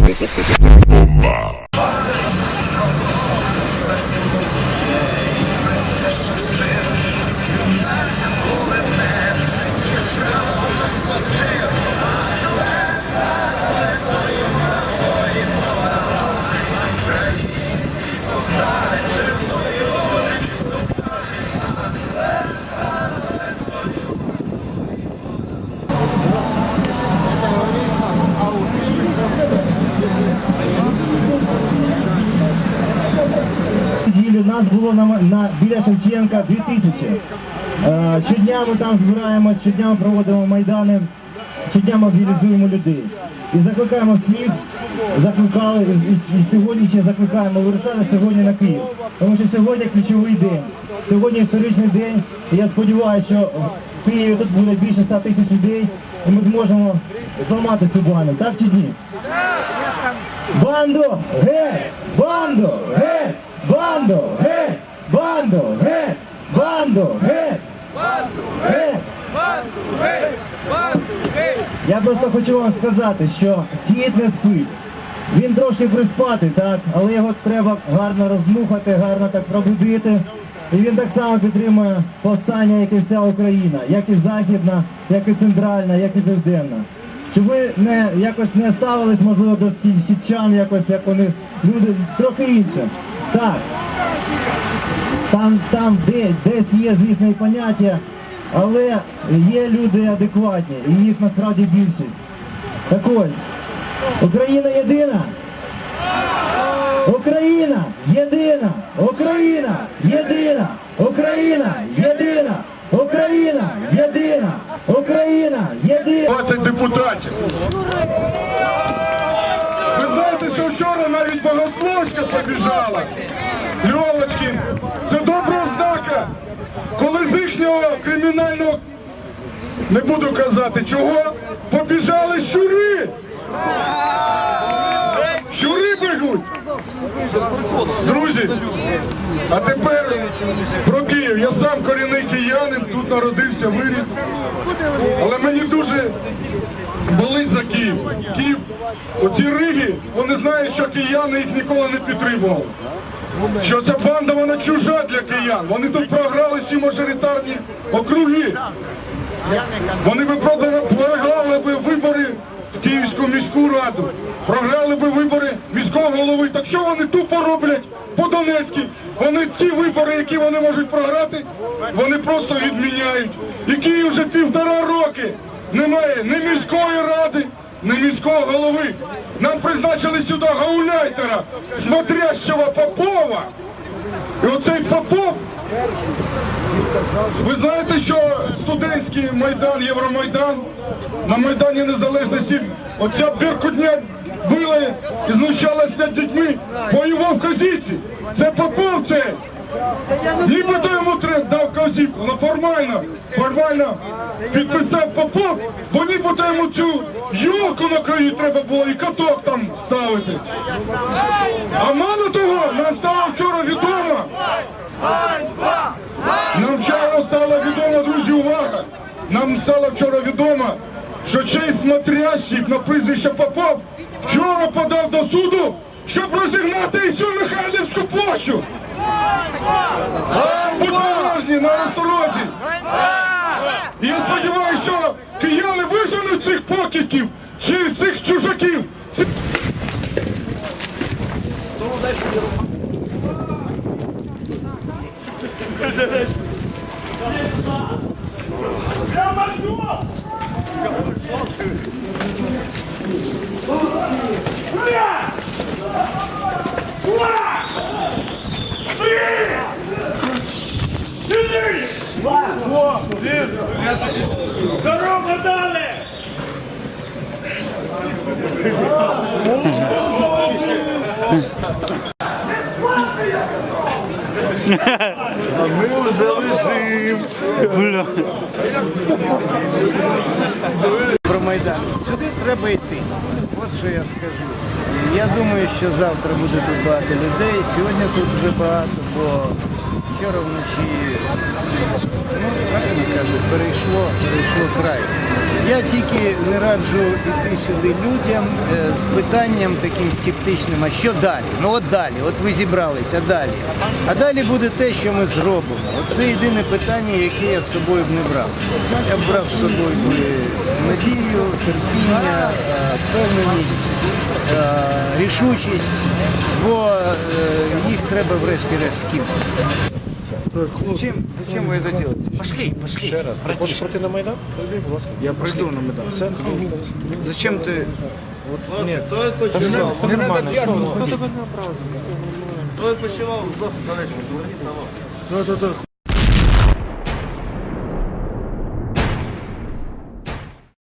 Toma. Нас було на, на біля Шевченка 2000. Е, щодня ми там збираємось, щодня ми проводимо майдани, щодня мобілізуємо людей. І закликаємо всіх, закликали, і, і, і сьогодні ще закликаємо вирушати сьогодні на Київ. Тому що сьогодні ключовий день. Сьогодні історичний день. І я сподіваюся, що в Києві тут буде більше 100 тисяч людей, і ми зможемо зламати цю банду. Так чи ні? Банду! Геть! Банду! Геть! Банду! Геть! Банду! Геть! Банду! Геть! Геть! Я просто хочу вам сказати, що світ не спить. Він трошки приспати, так, але його треба гарно роздмухати, гарно так пробудити. І він так само підтримує повстання, як і вся Україна, як і західна, як і центральна, як і південна. Чи ви не якось не ставились, можливо, до східчан, якось як вони люди трохи інше? Так. Там, там де, десь є, звісно, і поняття, але є люди адекватні, і їх насправді більшість. Так ось, Україна єдина! Україна єдина! Україна єдина! Україна єдина! Україна єдина! Україна єдина! 20 депутатів. Ви знаєте, що вчора навіть Богословська побіжала. Льовочкін. Кримінального, не буду казати чого, побіжали щури. Щури бегуть. Друзі, а тепер про Київ. Я сам корінний киянин, тут народився, виріс. Але мені дуже болить за Київ. Київ, оці риги, вони знають, що кияни їх ніколи не підтримували. Що ця банда вона чужа для киян. Вони тут програли всі мажоритарні округи. Вони би програли би вибори в Київську міську раду, програли би вибори міського голови. Так що вони тупо роблять по Донецькій? Вони ті вибори, які вони можуть програти, вони просто відміняють. І Київ вже півтора роки немає ні міської ради, ні міського голови. Нам призначили сюди гауляйтера, смотрящого Попова. І оцей Попов ви знаєте, що студентський майдан, Євромайдан на Майдані Незалежності оця беркутня била і знущалась над дітьми, воював козіці. Це Попов це. Нібито йому треба дав козівку, але формально, формально підписав Попов, бо нібито йому цю йолку на краї треба було і каток там ставити. А мало того, нам стало вчора відомо, нам вчора стало відомо, друзі, увага! Нам стало вчора відомо, що чий смотрящик на прізвище Попов вчора подав до суду, щоб розігнати всю Михайлівську площу. Будь на осторозі. Я сподіваюся, що кияни виженуть цих покидьків чи цих чужаків. Ці- Дорогу дали! Про Майдан. Сюди треба йти. От що я скажу. Я думаю, що завтра буде тут багато людей. Сьогодні тут вже багато, бо Вчора вночі, ну, правильно кажуть, перейшло, перейшло край. Я тільки не раджу йти сюди людям е, з питанням таким скептичним, а що далі? Ну от далі, от ви зібралися, а далі. А далі буде те, що ми зробимо. Оце єдине питання, яке я з собою б не брав. Я б брав з собою би надію, терпіння, е, впевненість, е, рішучість, бо е, їх треба врешті-решт скинути. Зачем, зачем вы это делаете? Пошли, пошли. Ще раз. Ты хочешь пройти на Майдан? Я пройду на Майдан. Все? Зачем ты... Вот, нет. Хто відпочивав? Не надо пьяного. Хто відпочивав в Залежному? Ну, это, это